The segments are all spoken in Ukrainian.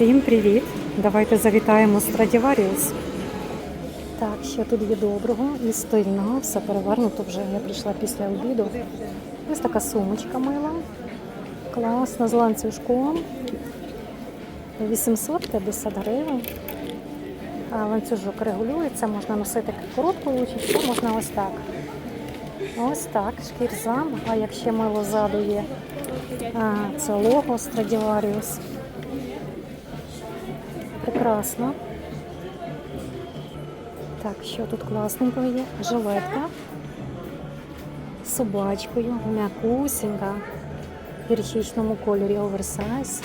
Всім привіт! Давайте завітаємо Stradivarius. Так, що тут є доброго і стильного. Все перевернуто вже. Я прийшла після обіду. Ось така сумочка мила. Класна з ланцюжком. 850 гривень. А ланцюжок регулюється, можна носити коротку ручечку, можна ось так. Ось так, шкірзам. А як ще мило ззаду є, а, це лого Stradivarius. Прекрасно. Так, що тут класненького є? Жилетка з собачкою, м'якусінька, в гірчичному кольорі оверсайз.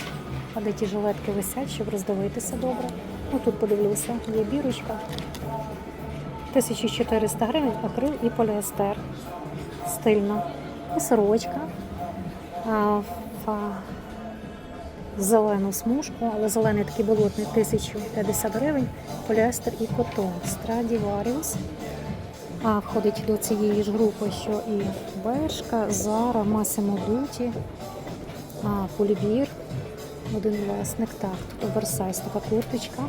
А де ті жилетки висять, щоб роздивитися добре. Ну тут подивлюся, є бірочка. 1400 гривень, акрил і поліестер. Стильно. І сорочка. Зелену смужку, але зелений такий болотний 1050 гривень, поліестер і котон. Stradivarius. А входить до цієї ж групи, що і Бершка, Зара, Dutti, а, Полібір, один власник. Так, тут оверсайз, така курточка.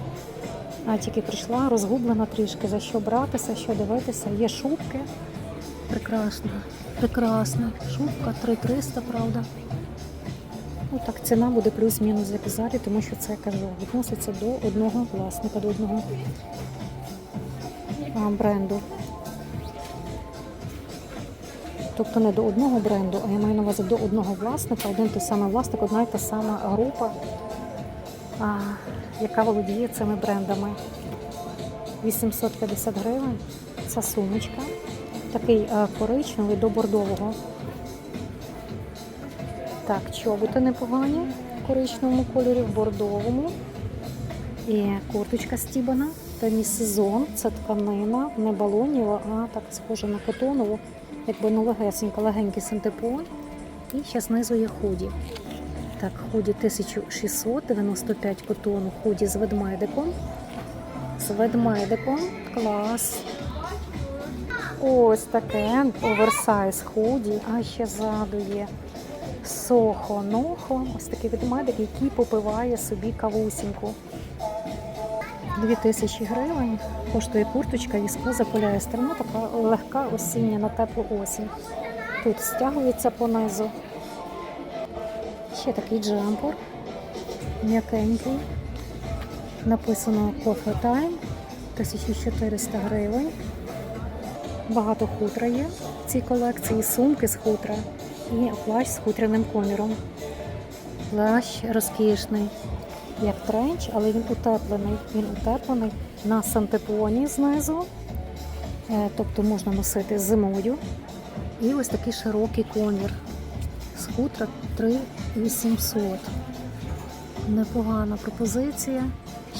А тільки прийшла, розгублена трішки, за що братися, що дивитися. Є шубки. Прекрасна, прекрасна. Шубка 3300, правда. Ну так, ціна буде плюс-мінус як в зарі, тому що це кажу, відноситься до одного власника, до одного а, бренду. Тобто не до одного бренду, а я маю на увазі до одного власника, один той самий власник, одна й та сама група, а, яка володіє цими брендами. 850 гривень. Ця сумочка. Такий а, коричневий до бордового. Так, чоботи непогані в коричневому кольорі, в бордовому. І курточка стібана. сезон. Це тканина, не балоніва, а так схожа на котонову, якби ну легесенька, легенький синтепон. І ще знизу є худі. Так, худі 1695 котону, худі з ведмедиком. З ведмедиком. Клас. Ось таке оверсайз худі, а ще ззаду є сохо нохо. Ось такий ведмедик, який попиває собі кавусіньку. 2000 гривень коштує курточка віскоза поліестер. Ну, така легка осіння на теплу осінь. Тут стягується понизу. Ще такий джемпер, м'якенький. Написано Coffee Time, 1400 гривень. Багато хутра є в цій колекції, сумки з хутра і плащ з хутряним коміром. Плащ розкішний, як тренч, але він утеплений. Він утеплений на сантепоні знизу, Е, тобто можна носити зимою. І ось такий широкий комір з хутра 3800. Непогана пропозиція.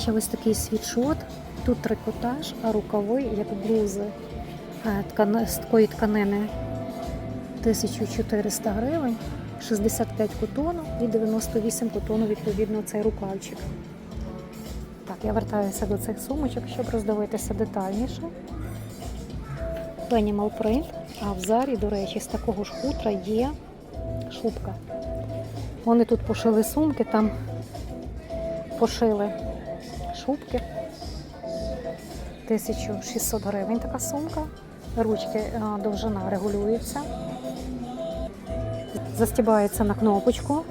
Ще ось такий світшот. Тут трикотаж, а рукави як блузи Е, з такої тканини 1400 гривень, 65 котону і 98 котону, відповідно, цей рукавчик. Так, я вертаюся до цих сумочок, щоб роздивитися детальніше. Animal Print, а в зарі, до речі, з такого ж хутра є шубка. Вони тут пошили сумки, там пошили шубки. 1600 гривень така сумка. Ручки е, довжина регулюється. Застібається на кнопочку.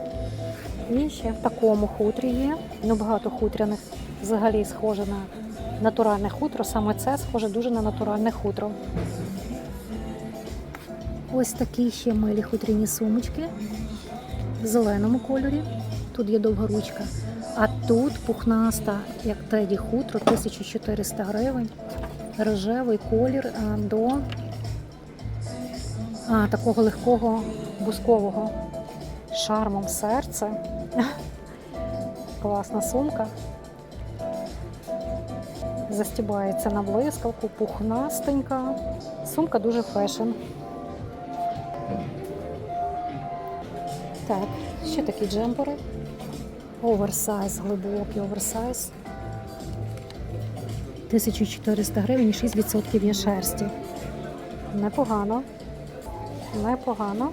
І ще в такому хутрі є. Ну, багато хутряних взагалі схоже на натуральне хутро. Саме це схоже дуже на натуральне хутро. Ось такі ще милі хутряні сумочки в зеленому кольорі. Тут є довга ручка. А тут пухнаста, як теді хутро, 1400 гривень. Рожевий колір до а, такого легкого бускового шармом серце. Класна сумка. Застібається на блискавку, пухнастенька. Сумка дуже фешн. Так, ще такі джемпери. Оверсайз, глибокий оверсайз. 1400 гривень і 6% є шерсті. Непогано. Непогано.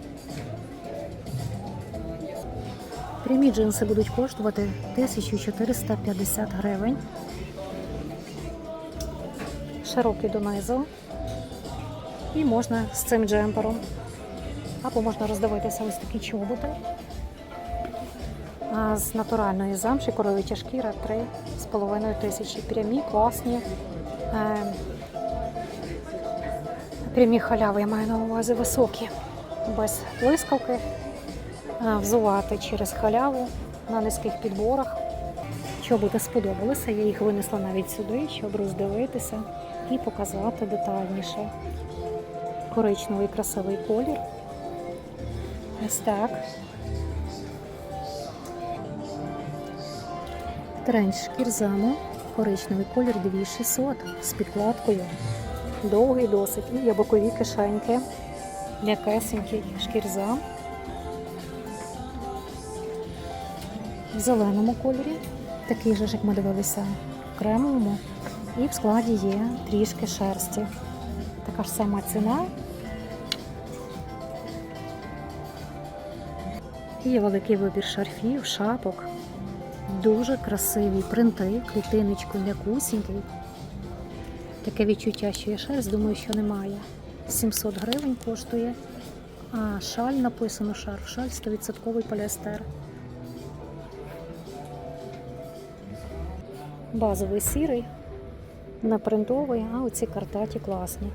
Прямі джинси будуть коштувати 1450 гривень. Широкі донизу. І можна з цим джемпером. Або можна роздивитися ось такі чоботи. А з натуральної замші коров'яча шкіра 3,5 тисячі. Прямі, класні. Е, прямі халяви, я маю на увазі високі, без блискавки. Е, Взувати через халяву на низьких підборах. Чоботи сподобалися, я їх винесла навіть сюди, щоб роздивитися і показати детальніше. Коричневий красивий колір. Ось так. Тренч шкірзаму, коричневий колір 2600 з підкладкою. Довгий досить. І є бокові кишеньки. М'якесенький шкірзам. В зеленому кольорі, такий же, як ми дивилися, в кремовому. І в складі є трішки шерсті. Така ж сама ціна. Є великий вибір шарфів, шапок. Дуже красиві принти, клітиночку м'якусінький. Таке відчуття, що є шерсть, думаю, що немає. 700 гривень коштує. А шаль написано шарф, шаль 100% поліестер. Базовий сірий, не принтовий, а оці картаті класні.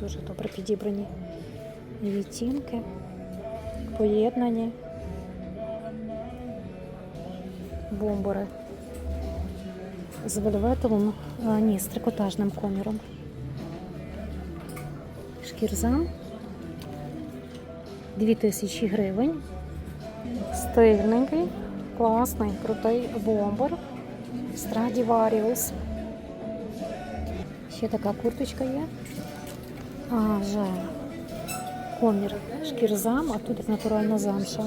Дуже добре підібрані відтінки, поєднані. бомбори з вельветовим, а, ні, з трикотажним коміром. Шкірзам 2000 гривень. Стильненький, класний, крутий бомбер. Stradivarius. Ще така курточка є. А, вже комір шкірзам, а тут натуральна замша.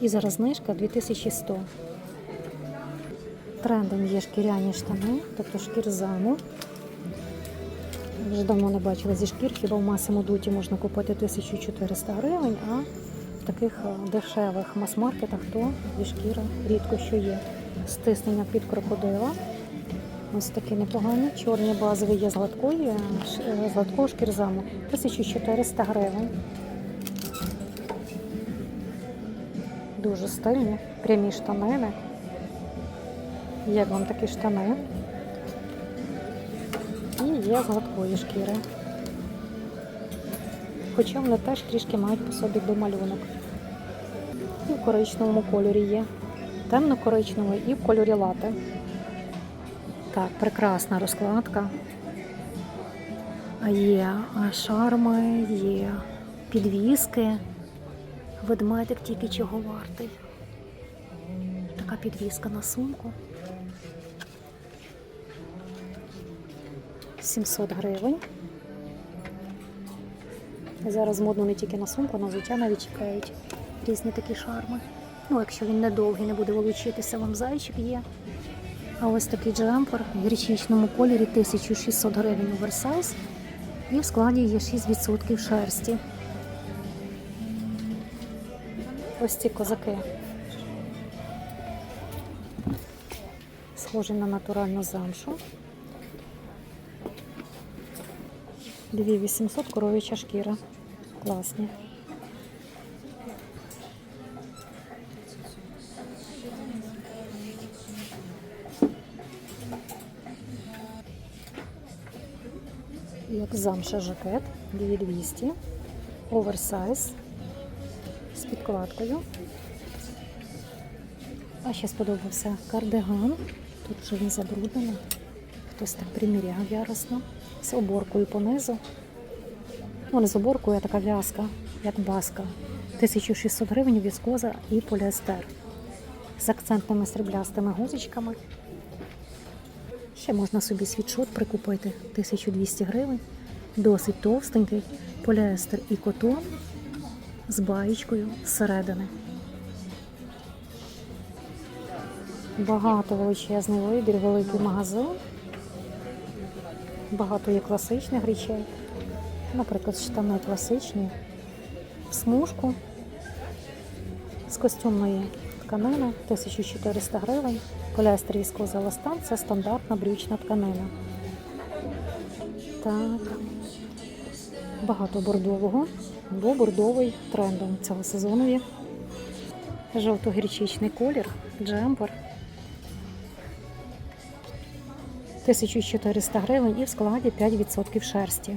І зараз знижка 2100. Трендом є шкіряні штани, тобто шкірзаму. Вже давно не бачила зі шкір, хіба в масовому дуті можна купити 1400 гривень, а таких е, дешевих мас-маркетах то зі шкіри рідко що є. Стиснення під крокодила. Ось такі непогані. Чорні базові є з гладкої, ш- е, з гладкого шкірзаму 1400 гривень. Дуже стильні, прямі штанини. Як вам такі штани? І є з гладкої шкіри. Хоча вони теж трішки мають по собі домалюнок. В коричневому кольорі є. Темно-коричневий і в кольорі лати. Так, прекрасна розкладка. Є шарми, є підвіски. Ведмедик тільки чого вартий. Така підвіска на сумку. 700 гривень. Зараз модно не тільки на сумку, на взуття навіть чекають різні такі шарми. Ну, якщо він недовгий, не буде вилучитися, вам зайчик є. А ось такий джемпер в гречичному кольорі 1600 гривень оверсайз. І в складі є 6% шерсті. Ось ці козаки. Схожі на натуральну замшу. 2800 коров'яча шкіра. Класні. Як замша жакет 2200. Оверсайз з підкладкою. А ще сподобався кардиган. Тут вже не забруднено. Хтось так приміряв яростно. З оборкою понизу. Ну, не з оборкою, а така в'язка, як баска. 1600 гривень віскоза і поліестер. З акцентними сріблястими гузочками. Ще можна собі світшот прикупити 1200 гривень. Досить товстенький, поліестер і котон з баєчкою зсередини. Багато величезний вибір, великий магазин. Багато є класичних речей. Наприклад, штани класичні в смужку з костюмної тканини 1400 гривень. Поліестер віскоза еластан це стандартна брючна тканина. Так. Багато бордового, бо бордовий трендом цього сезону є. Жовто-гірчичний колір, джемпер. 1400 гривень і в складі 5% шерсті.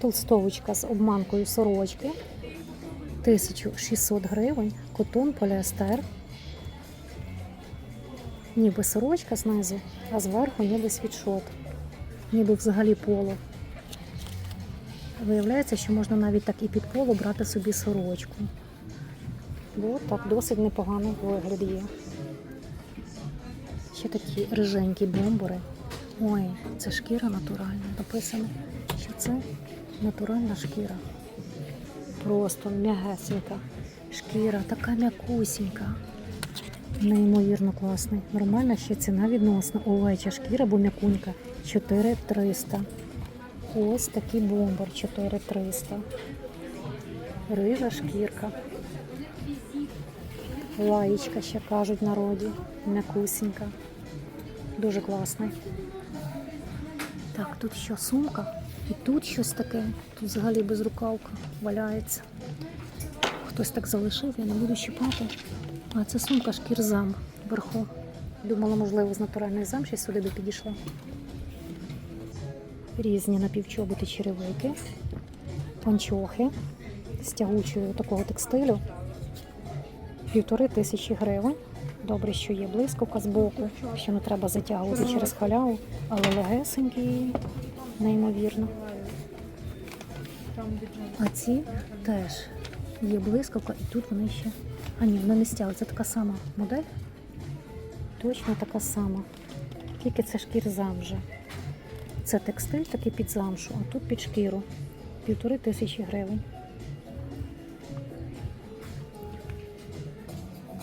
Толстовочка з обманкою сорочки. 1600 гривень, котон, поліестер. Ніби сорочка знизу, а зверху ніби світшот. Ніби взагалі поло. Виявляється, що можна навіть так і під поло брати собі сорочку. Бо так досить непоганий вигляд є. Ще такі риженькі бомбори. Ой, це шкіра натуральна. Написано, що це натуральна шкіра. Просто м'ягесенька. Шкіра, така м'якусінька. Неймовірно класний. Нормальна ще ціна відносна. Овеча шкіра, бо м'якунька 4300. Ось такий бомбер 4300. Рижа шкірка. Лаєчка ще кажуть народі. М'якусінька. Дуже класний. Так, тут що сумка? І тут щось таке. Тут взагалі безрукавка валяється. Хтось так залишив, я не буду щипати. А це сумка шкірзам вверху. Думала, можливо, з натуральних зам ще сюди би підійшла. Різні напівчоботи черевики, панчохи з тягучою такого текстилю. Півтори тисячі гривень. Добре, що є блискавка з боку, що не треба затягувати через халяву, але легесенькі, неймовірно. А ці теж є блискавка, і тут вони ще. А ні, вони не стяли. Це така сама модель. Точно така сама. Тільки це шкір замжа. Це текстиль такий під замшу, а тут під шкіру. Півтори тисячі гривень.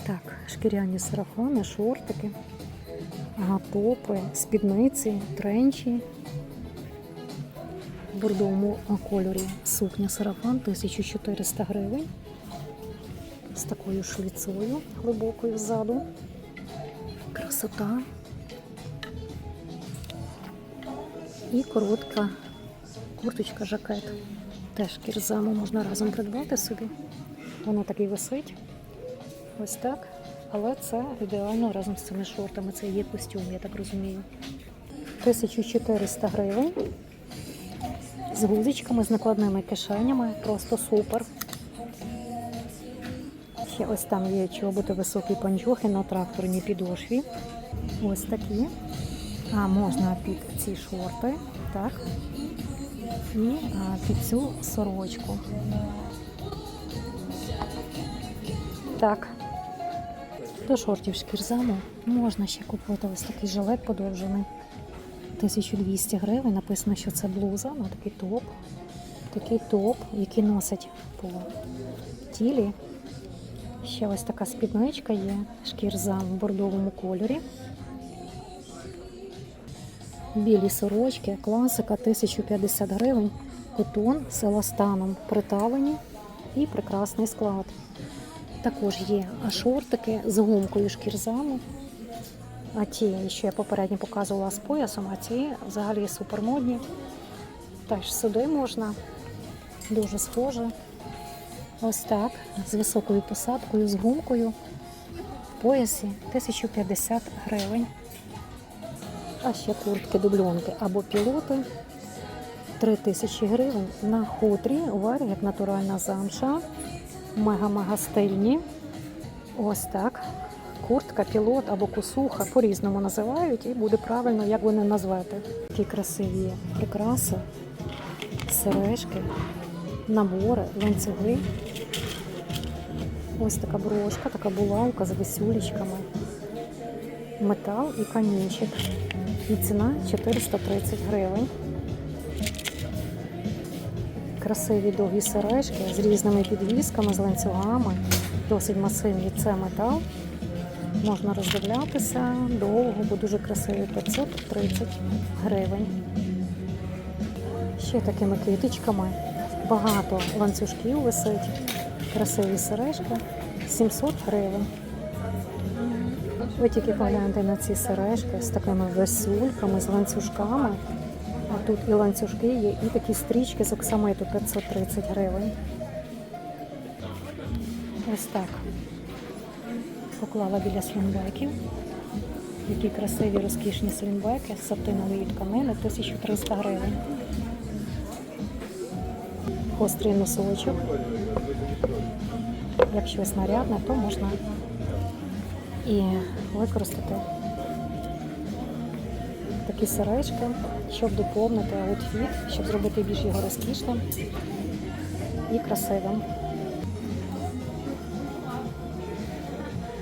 Так, шкіряні сарафани, шортики, ага, топи, спідниці, тренчі. Бордовому кольорі сукня сарафан 1400 гривень. З такою шліцою глибокою ззаду. Красота. І коротка курточка жакет. Теж кірзаму можна разом придбати собі. Воно так і висить. Ось так. Але це ідеально разом з цими шортами. Це є костюм, я так розумію. 1400 гривень. З гузичками, з накладними кишенями. Просто супер. Ще ось там є чоботи високі панчохи на тракторній підошві. Ось такі. А можна під ці шорти, так. І а, під цю сорочку. Так. До шортів шкірзаму можна ще купити ось такий жилет подовжений. 1200 гривень. Написано, що це блуза, ну такий топ. Такий топ, який носить по тілі. Ще ось така спідничка є, шкірзам в бордовому кольорі. Білі сорочки, класика 1050 гривень, котон з еластаном приталені і прекрасний склад. Також є шортики з гумкою шкірзаму. А ті, що я попередньо показувала з поясом, а ці взагалі супермодні. Теж сюди можна, дуже схоже. Ось так, з високою посадкою, з гумкою в поясі 1050 гривень. А ще куртки дубльонки або пілоти 3000 гривень на хутрі, уварі, як натуральна замша. Мега-мега стильні. Ось так. Куртка, пілот або косуха по-різному називають, і буде правильно, як ви не назвете. Такі красиві прикраси, сережки, набори, ланцюги. Ось така брошка, така булавка з висюлечками. Метал і камінчик. І ціна 430 гривень. Красиві довгі сережки з різними підвісками, з ланцюгами. Досить масивні. Це метал. Можна роздивлятися довго, бо дуже красиві 530 гривень. Ще такими китичками багато ланцюжків висить, красиві сережки, 700 гривень. Ви тільки погляньте на ці сережки з такими весульками, з ланцюжками. А тут і ланцюжки є, і такі стрічки з оксамиту 530 гривень. Ось так. Поклала біля слінбеків. Які красиві розкішні слінбеки з сатинової тканини 1300 гривень. Гострий носочок. Як щось нарядне, то можна і використати такі сережки, щоб доповнити аутфіт, щоб зробити більш його розкішним і красивим.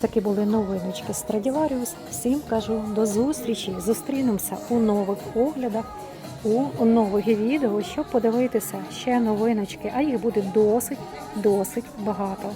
Такі були новиночки Страдіваріус. Всім кажу до зустрічі. Зустрінемося у нових оглядах, у нових відео, щоб подивитися ще новиночки, а їх буде досить, досить багато.